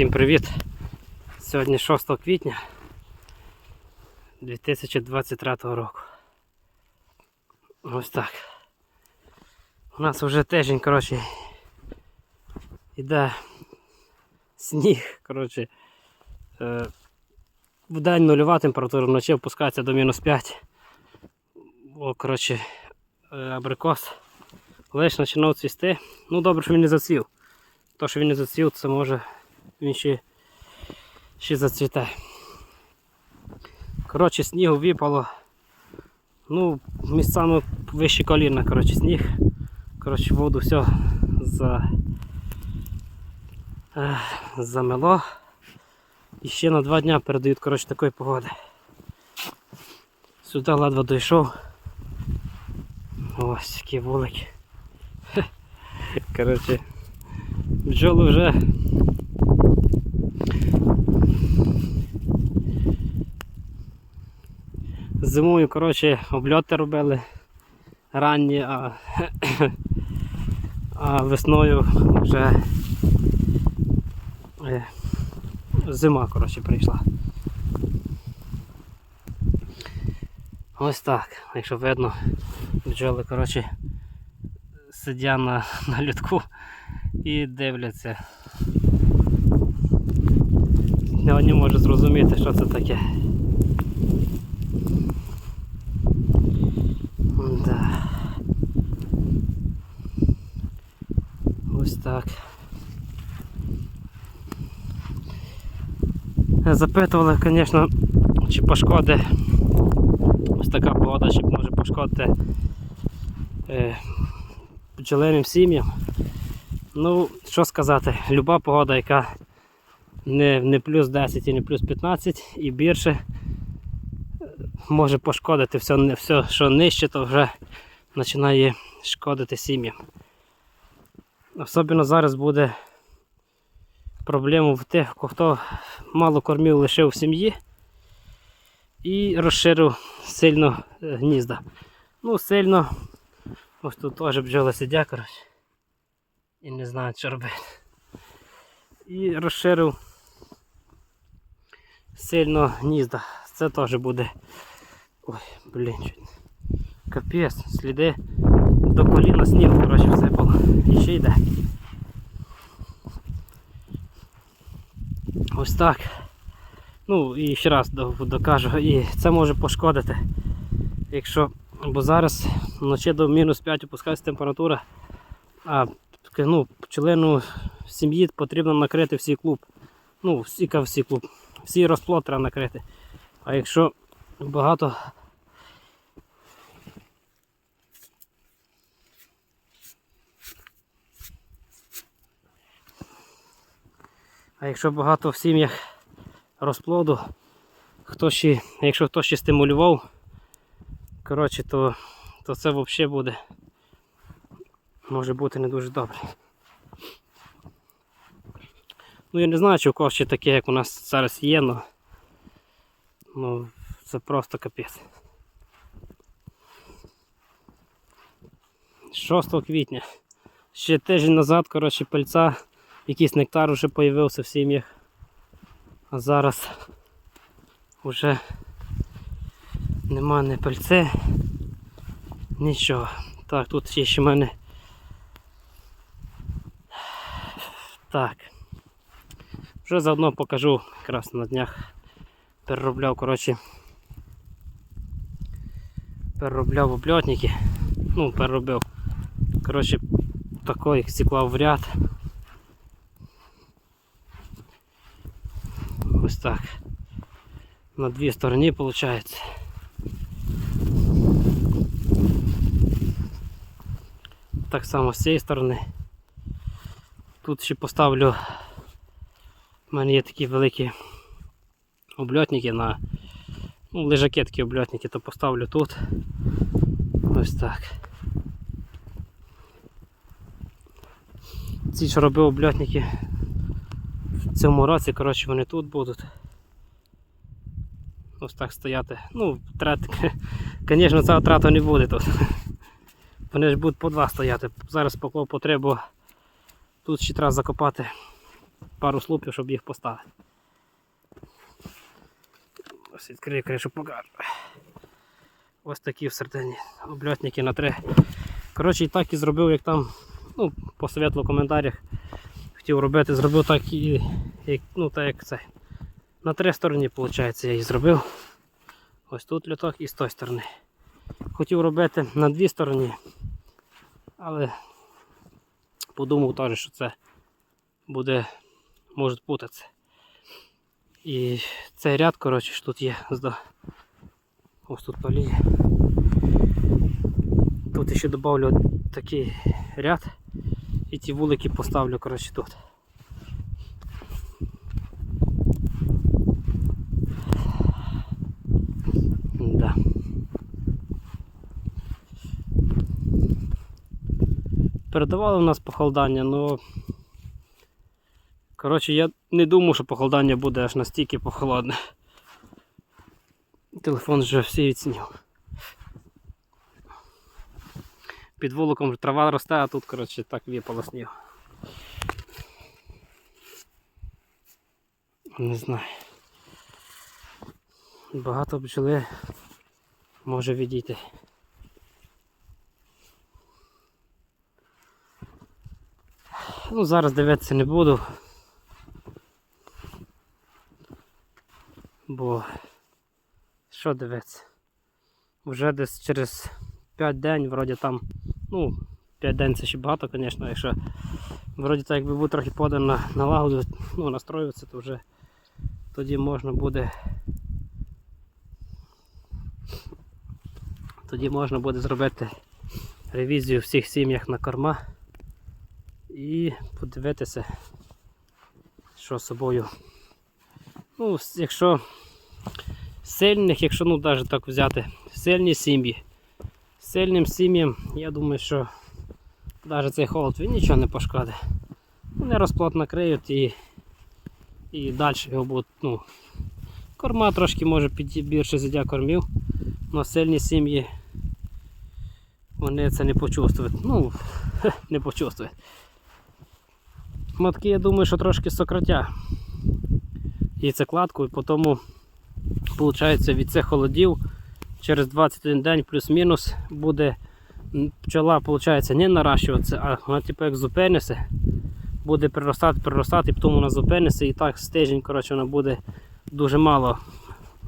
Всім привіт! Сьогодні 6 квітня 2023 року. Ось так. У нас вже тиждень, коротше, іде сніг, коротше. Е, в день нульова температура, вночі опускається до мінус 5. О, коротше, е, абрикос. Лиш починав цвісти. Ну добре, що він не зацвів. То, що він не зацвів, це може він ще, ще зацвіте. Коротше, снігу випало. Ну, місцями вище коліна, коротше, сніг. Коротше, воду все за, замело. І ще на два дня передають коротше, такої погоди. Сюди ледве дійшов. Ось такі вулики. Коротше, бджоли вже Зимою, коротше, обльоти робили ранні, а, а весною вже е, зима, коротше, прийшла. Ось так, якщо видно, бджоли, коротше, сидять на, на лютку і дивляться. Я не можу зрозуміти, що це таке. Ось так. Запитували, звісно, чи пошкоди ось така погода, чи може пошкодити е, бджолиним сім'ям. Ну, що сказати, люба погода, яка не, не плюс 10 і не плюс 15 і більше може пошкодити все, все, що нижче, то вже починає шкодити сім'ям. Особливо зараз буде проблема в тих, хто мало кормів лишив в сім'ї і розширив сильно е, гнізда. Ну, сильно, ось тут теж бджоли сидять, коротше, і не знають, що робити. І розширив сильно гнізда. Це теж буде Ой, блін. Капець, сліди до коліна снігу, коротше, всипало. І ще йде. Ось так. Ну і ще раз докажу, і це може пошкодити. Якщо, бо зараз вночі до мінус 5 опускається температура, а ну, пчелину в сім'ї потрібно накрити всій клуб. Ну, всі, всі клуб, всі розплод треба накрити. А якщо багато А якщо багато в сім'ях розплоду, хто ще, якщо хто ще стимулював, коротше, то, то це взагалі буде може бути не дуже добре. Ну я не знаю, чи у когось ще таке, як у нас зараз є, але ну, це просто капець. 6 квітня. Ще тиждень назад, коротше, пальця якийсь нектар вже з'явився в сім'ях. А зараз вже нема ні пальце, нічого. Так, тут є ще в мене. Так. Вже заодно покажу якраз на днях. Переробляв, коротше. Переробляв обльотники. Ну, переробив. Коротше, такий сіклав в ряд. Ось так. На дві сторони виходить. Так само з цієї сторони. Тут ще поставлю. У мене є такі великі обльотники на ну, лежаки такі обльотники, то поставлю тут. Ось так. Ці що робив обльотники цьому році, коротше, вони тут будуть. Ось так стояти. Ну, трат, звісно, цього трату не буде тут. Вони ж будуть по два стояти. Зараз поклав потребу. Тут ще треба закопати пару слупів, щоб їх поставити. Ось відкрию кришу покажу. Ось такі всередині обльотники на три. Коротше, і так і зробив, як там, ну, посоветував в коментарях. Хотів робити, зробив так і як, ну, так як це. На три сторони, виходить, я їх зробив. Ось тут льоток і з тої сторони. Хотів робити на дві сторони, але подумав теж, що це буде, можуть путатися. І цей ряд, коротше, що тут є. Ось тут поліє. Тут ще додавлю такий ряд і ті вулики поставлю коротше, тут. Передавали у нас похолодання, але коротше, я не думав, що похолодання буде аж настільки похолодне. Телефон вже всі відсняв. Під вуликом трава росте, а тут, коротше, так випало сніг. Не знаю. Багато бджоли може відійти. Ну, зараз дивитися не буду. Бо що дивитися? Вже десь через 5 день, вроді там, ну, 5 день це ще багато, звісно, якщо вроді так якби був трохи подан на налагоду, ну, настроюватися, то вже тоді можна буде. Тоді можна буде зробити ревізію всіх сім'ях на корма і подивитися, що собою. Ну, якщо сильних, якщо ну навіть так взяти, сильні сім'ї. Сильним сім'ям, я думаю, що навіть цей холод він нічого не пошкодить. Вони розплод накриють і, і далі його будуть, ну, корма трошки може під більше зідя кормів, але сильні сім'ї вони це не почувствують. Ну, не почувствують. Матки, я думаю, що трошки сократя яйцекладку, і потім, виходить, від цих холодів через 21 день плюс-мінус буде пчола, виходить, не наращуватися, а вона типу як зупиниться, буде приростати, приростати, і потім вона зупиниться і так з тиждень коротше, вона буде дуже мало.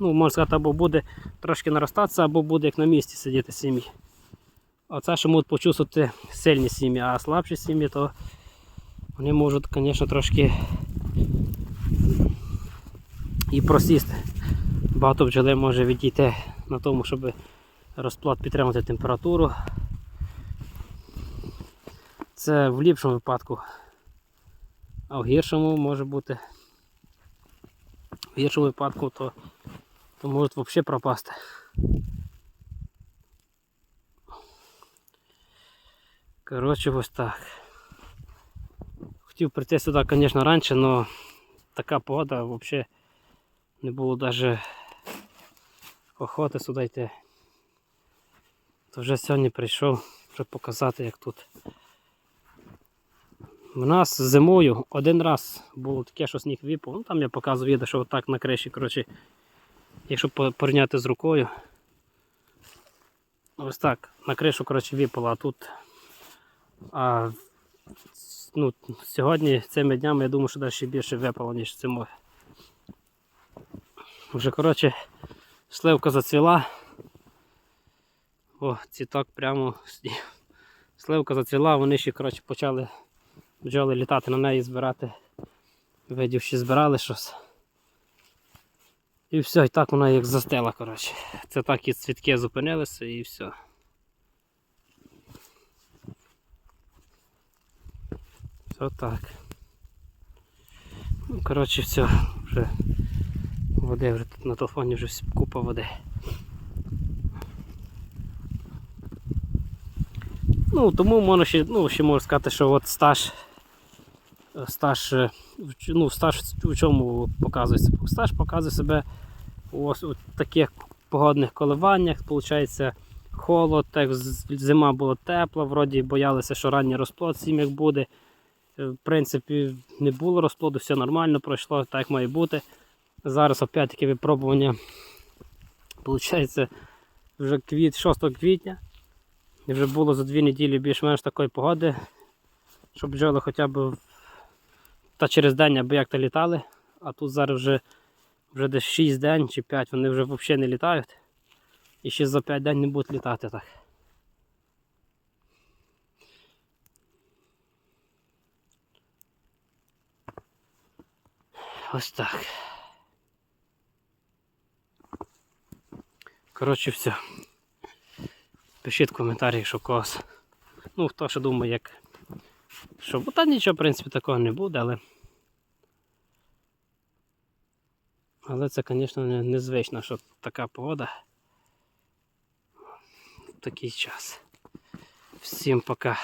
Ну, можна сказати, або буде трошки наростатися, або буде як на місці сидіти сім'ї. Оце що можуть почувствувати сильні сім'ї, а слабші сім'ї, то вони можуть, звісно, трошки і просісти. Багато бджоли може відійти на тому, щоб розплод підтримати температуру. Це в ліпшому випадку. А в гіршому може бути. В гіршому випадку то, то можуть взагалі пропасти. Коротше, ось так. Хотів прийти сюди, звісно, раніше, але така погода взагалі не було навіть охоти сюди йти. То вже сьогодні прийшов, щоб показати, як тут. У нас зимою один раз було таке, що сніг випав. Ну там я показував відео, що отак на криші, коротше, якщо порівняти з рукою. Ось так, на кришу коротше, випало, а тут. А ну, сьогодні, цими днями, я думаю, що ще більше випало, ніж зимою. Вже коротше сливка зацвіла. О, цвіток прямо Сливка зацвіла, вони ще коротше, почали бджоли літати на неї збирати. Видів, що збирали щось. І все, і так вона як застила, коротше. Це так і цвітки зупинилися і все. Все так. Ну, коротше, все, вже води вже тут на телефоні вже купа води. Ну, тому можна ще, ну, ще можна сказати, що от стаж, е, стаж, е, ну, стаж у чому показується? Стаж показує себе ось у таких погодних коливаннях, виходить, холод, так зима була тепла, вроді боялися, що ранній розплод сім'ях буде. Е, В принципі, не було розплоду, все нормально пройшло, так має бути. Зараз опять-таки випробування. Получається, вже квіт, 6 квітня. І вже було за дві неділі більш-менш такої погоди, щоб бджоли хоча б та через день аби як то літали. А тут зараз вже, вже десь 6 день чи 5 вони вже взагалі не літають. І ще за 5 день не будуть літати так. Ось так. Коротше, все. Пишіть в коментарі, що когось. Ну, хто ще думає, як. Що, бо та нічого, в принципі, такого не буде, але. Але це, звісно, незвично, що така погода. Такий час. Всім пока.